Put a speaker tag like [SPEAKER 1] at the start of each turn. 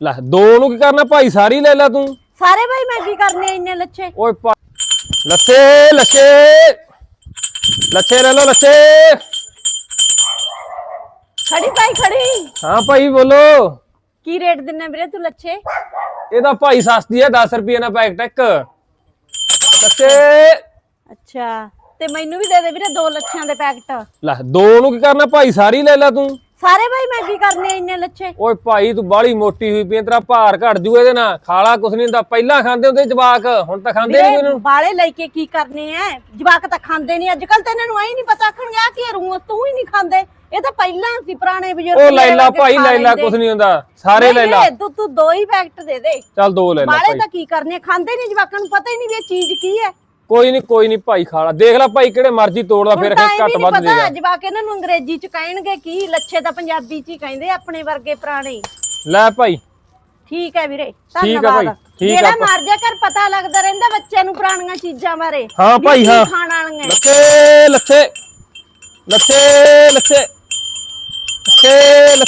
[SPEAKER 1] ਲੈ ਦੋ ਨੂੰ ਕੀ ਕਰਨਾ ਭਾਈ ਸਾਰੀ ਲੈ ਲੈ ਤੂੰ।
[SPEAKER 2] ਸਾਰੇ ਭਾਈ ਮੈਂ ਕੀ ਕਰਨੇ ਇੰਨੇ ਲੱਛੇ?
[SPEAKER 1] ਓਏ ਲੱਛੇ ਲੱਛੇ। ਲੱਛੇ ਲੈ ਲੋ ਲੱਛੇ।
[SPEAKER 2] ਖੜੀ ਭਾਈ ਖੜੀ।
[SPEAKER 1] ਹਾਂ ਭਾਈ ਬੋਲੋ।
[SPEAKER 2] ਕੀ ਰੇਟ ਦਿੰਨੇ ਵੀਰੇ ਤੂੰ ਲੱਛੇ?
[SPEAKER 1] ਇਹਦਾ ਭਾਈ ਸਸਤੀ ਹੈ 10 ਰੁਪਏ ਦਾ ਪੈਕਟ ਇੱਕ। ਲੱਛੇ।
[SPEAKER 2] ਅੱਛਾ ਤੇ ਮੈਨੂੰ ਵੀ ਦੇ ਦੇ ਵੀਰੇ ਦੋ ਲੱਛਿਆਂ ਦੇ ਪੈਕਟ
[SPEAKER 1] ਲੈ ਦੋ ਨੂੰ ਕੀ ਕਰਨਾ ਭਾਈ ਸਾਰੀ ਲੈ ਲੈ ਤੂੰ।
[SPEAKER 2] ਸਾਰੇ ਭਾਈ ਮੈਂ ਕੀ ਕਰਨੇ ਇੰਨੇ ਲੱਛੇ?
[SPEAKER 1] ਓਏ ਭਾਈ ਤੂੰ ਬਾਹਲੀ ਮੋਟੀ ਹੋਈ ਪਈ ਆਂ, ਤੇਰਾ ਭਾਰ ਘਟ ਜੂ ਇਹਦੇ ਨਾਲ। ਖਾਲਾ ਕੁਛ ਨਹੀਂ ਹੁੰਦਾ ਪਹਿਲਾਂ ਖਾਂਦੇ ਹੁੰਦੇ ਜਵਾਕ ਹੁਣ ਤਾਂ ਖਾਂਦੇ ਨਹੀਂ ਇਹਨੂੰ।
[SPEAKER 2] ਬਾਲੇ ਲੈ ਕੇ ਕੀ ਕਰਨੇ ਐ ਜਵਾਕ ਤਾਂ ਖਾਂਦੇ ਨਹੀਂ ਅੱਜ ਕੱਲ ਤਾਂ ਇਹਨਾਂ ਨੂੰ ਐਂ ਨਹੀਂ ਪਤਾ ਆਖਣਗੇ ਆ ਕੀ ਰੂ ਤੂੰ ਹੀ ਨਹੀਂ ਖਾਂਦੇ। ਇਹ ਤਾਂ ਪਹਿਲਾਂ ਸੀ ਪੁਰਾਣੇ ਬਜ਼ੁਰਗ
[SPEAKER 1] ਉਹ
[SPEAKER 2] ਮੇਰੇ
[SPEAKER 1] ਲੈਲਾ ਭਾਈ ਲੈਲਾ। ਕੁਛ ਨਹੀਂ ਹੁੰਦਾ ਸਾਰੇ ਲੈਲਾ।
[SPEAKER 2] ਤੂੰ ਤੂੰ ਦੋ ਹੀ ਪੈਕਟ ਦੇ ਦੇ।
[SPEAKER 1] ਚੱਲ ਦੋ ਲੈ ਲੈ
[SPEAKER 2] ਬਾਲੇ
[SPEAKER 1] ਭਾਈ।
[SPEAKER 2] ਤਾਂ ਕੀ ਕਰਨੇ ਖਾਂਦੇ ਨਹੀਂ ਜਵਾਕਾਂ ਨੂੰ ਪਤਾ ਹੀ ਨਹੀਂ ਵੀ ਇਹ ਚੀਜ਼ ਕੀ ਹੈ।
[SPEAKER 1] ਕੋਈ ਨਹੀਂ ਕੋਈ ਨਹੀਂ ਭਾਈ ਖਾਲਾ। ਦੇਖ ਲੈ ਭਾਈ ਕਿਹੜੇ ਮਰਜ਼ੀ ਤੋੜਦਾ ਫਿਰ ਇਹ ਘੱਟ ਵੱਧ ਦੇਗਾ।
[SPEAKER 2] ਪਤਾ ਜਵਾਕ ਇਹਨਾਂ ਨੂੰ ਅੰਗਰੇਜ਼ੀ ਚ ਕਹਿਣਗੇ ਕੀ ਲੱਛੇ ਤਾਂ ਪੰਜਾਬੀ ਚ ਹੀ ਕਹਿੰਦੇ ਆਪਣੇ ਵਰਗੇ ਪੁਰਾਣੇ
[SPEAKER 1] ਲੈ ਭਾਈ।
[SPEAKER 2] ਠੀਕ ਹੈ ਵੀਰੇ
[SPEAKER 1] ਭਾਈ,
[SPEAKER 2] ਧੰਨਵਾਦ।
[SPEAKER 1] ਠੀਕ ਆ
[SPEAKER 2] ਜਿਹੜਾ
[SPEAKER 1] ਭਾਈ।
[SPEAKER 2] ਮਰ ਜਾ ਕਰ ਪਤਾ ਲੱਗਦਾ ਰਹਿੰਦਾ ਬੱਚਿਆਂ ਨੂੰ ਪੁਰਾਣੀਆਂ ਚੀਜ਼ਾਂ ਬਾਰੇ
[SPEAKER 1] ਹਾਂ
[SPEAKER 2] ਵੀ
[SPEAKER 1] ਭਾਈ,
[SPEAKER 2] ਕੀ
[SPEAKER 1] ਹਾਂ।
[SPEAKER 2] ਖਾਣ ਵਾਲੀਆਂ।
[SPEAKER 1] ਲੱਛੇ ਲੱਛੇ ਲੱਛੇ ਲੱਛੇ ਲੱਛੇ।